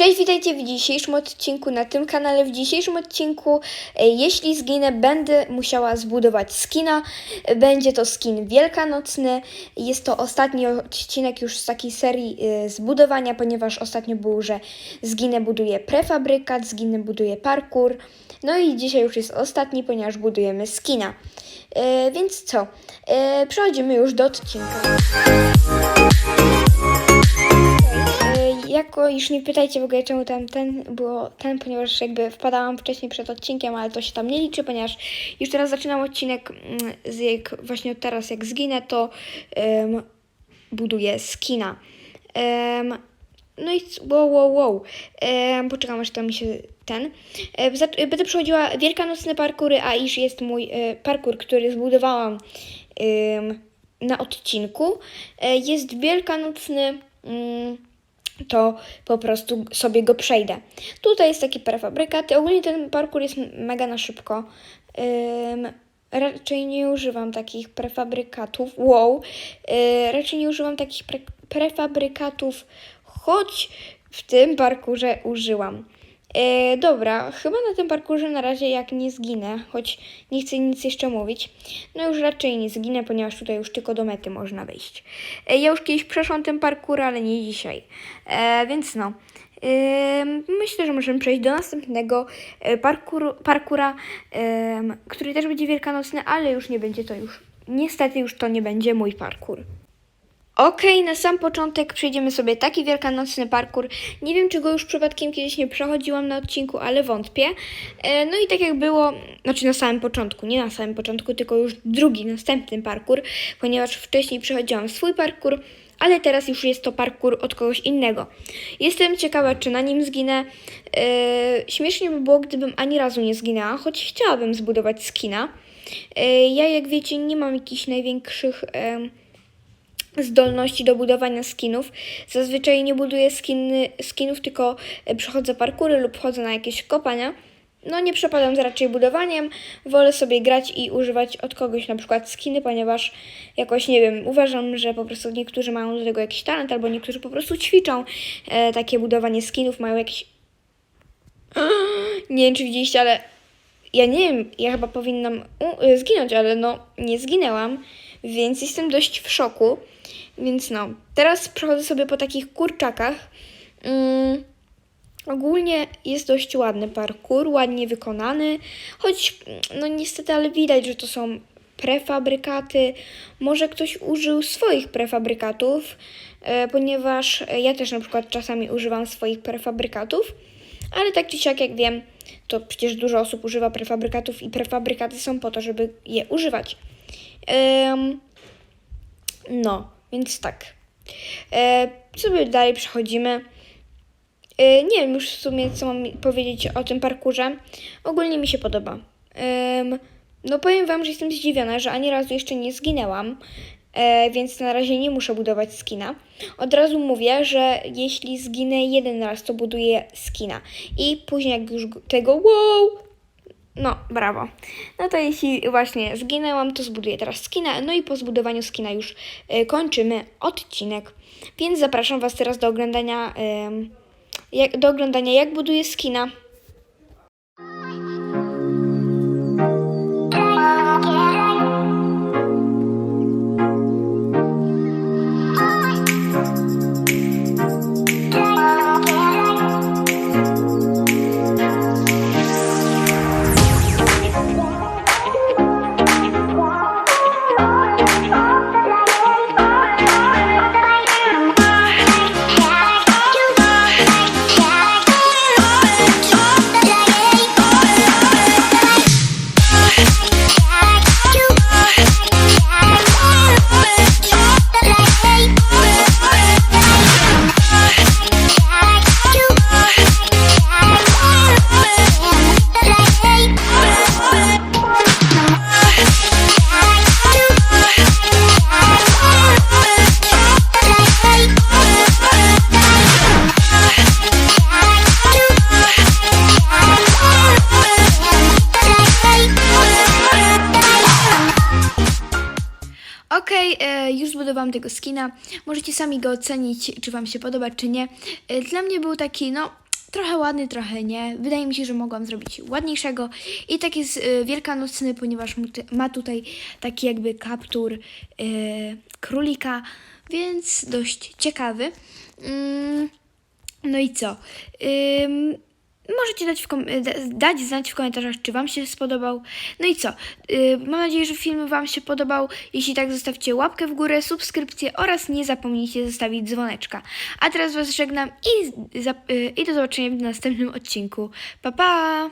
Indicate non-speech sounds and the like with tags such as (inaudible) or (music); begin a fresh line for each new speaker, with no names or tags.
Cześć, witajcie w dzisiejszym odcinku na tym kanale. W dzisiejszym odcinku, e, jeśli zginę, będę musiała zbudować skina. Będzie to skin wielkanocny. Jest to ostatni odcinek już z takiej serii e, zbudowania, ponieważ ostatnio było, że zginę buduje prefabrykat, zginę buduje parkour. No i dzisiaj już jest ostatni, ponieważ budujemy skina. E, Więc co? Przechodzimy już do odcinka. Jako już nie pytajcie w ogóle czemu tam ten było ten, ponieważ jakby wpadałam wcześniej przed odcinkiem, ale to się tam nie liczy, ponieważ już teraz zaczynam odcinek mm, z jak właśnie teraz jak zginę, to em, buduję skina. Em, no i wow, wow, wow. Em, poczekam aż to mi się ten. E, będę przechodziła wielkanocne parkury, a iż jest mój e, parkour, który zbudowałam em, na odcinku. E, jest wielkanocny. Mm, to po prostu sobie go przejdę. Tutaj jest taki prefabrykat. Ogólnie ten parkour jest mega na szybko. Ym, raczej nie używam takich prefabrykatów. Wow. Raczej nie używam takich pre prefabrykatów, choć w tym parkurze użyłam. Yy, dobra, chyba na tym parkurze na razie jak nie zginę, choć nie chcę nic jeszcze mówić. No już raczej nie zginę, ponieważ tutaj już tylko do mety można wejść. E, Ja już kiedyś przeszłam ten parkour, ale nie dzisiaj. E, więc no. Ym, myślę, że możemy przejść do następnego e, parkour, parkura, ym, który też będzie wielkanocny, ale już nie będzie to już. Niestety już to nie będzie mój parkour. Okej, na sam początek przejdziemy sobie taki wielkanocny parkour. Nie wiem, czy go już przypadkiem kiedyś nie przechodziłam na odcinku, ale wątpię. E, No i tak jak było, znaczy na samym początku, nie na samym początku, tylko już drugi, następny parkour, ponieważ wcześniej przechodziłam swój parkour, ale teraz już jest to parkour od kogoś innego. Jestem ciekawa, czy na nim zginę. E, Śmiesznie by było, gdybym ani razu nie zginęła, choć chciałabym zbudować skina. E, Ja, jak wiecie, nie mam jakichś największych... zdolności do budowania skinów. Zazwyczaj nie buduję skiny, skinów, tylko e, przechodzę parkury lub chodzę na jakieś kopania. No nie przepadam za raczej budowaniem, wolę sobie grać i używać od kogoś na przykład skiny, ponieważ jakoś nie wiem, uważam, że po prostu niektórzy mają do tego jakiś talent, albo niektórzy po prostu ćwiczą e, takie budowanie skinów, mają jakiś... (gasps) Nie wiem, czy widzieliście, ale ja nie wiem, ja chyba powinnam y, zginąć, ale no nie zginęłam, więc jestem dość w szoku. Więc no, teraz przechodzę sobie po takich kurczakach. Mm, ogólnie jest dość ładny parkour, ładnie wykonany, choć no niestety, ale widać, że to są prefabrykaty. Może ktoś użył swoich prefabrykatów, e, ponieważ ja też na przykład czasami używam swoich prefabrykatów. Ale tak czy siak, jak wiem, to przecież dużo osób używa prefabrykatów i prefabrykaty są po to, żeby je używać. Em, no, więc tak. E, sobie dalej przechodzimy. E, nie wiem już w sumie, co mam powiedzieć o tym parkurze. Ogólnie mi się podoba. Em, no powiem Wam, że jestem zdziwiona, że ani razu jeszcze nie zginęłam, e, więc na razie nie muszę budować skina. Od razu mówię, że jeśli zginę jeden raz, to buduję skina. I później jak już go- tego wow, no, brawo. No to jeśli właśnie zginęłam, to zbuduję teraz skina. No i po zbudowaniu skina już e, kończymy odcinek. Więc zapraszam Was teraz do oglądania, em, jak, do oglądania jak buduję skina. Okej, e, już zbudowałam tego skina. Możecie sami go ocenić, czy Wam się podoba, czy nie. E, Dla mnie był taki, no, trochę ładny, trochę nie. Wydaje mi się, że mogłam zrobić ładniejszego. I tak jest y, wielkanocny, ponieważ ma tutaj taki jakby kaptur królika, więc dość ciekawy. Ym, no i co? Możecie dać, w da- dać znać w komentarzach, czy Wam się spodobał. No i co? Yy, mam nadzieję, że film Wam się podobał. Jeśli tak, zostawcie łapkę w górę, subskrypcję oraz nie zapomnijcie zostawić dzwoneczka. A teraz Was żegnam i, yy, i do zobaczenia w następnym odcinku. Pa, pa!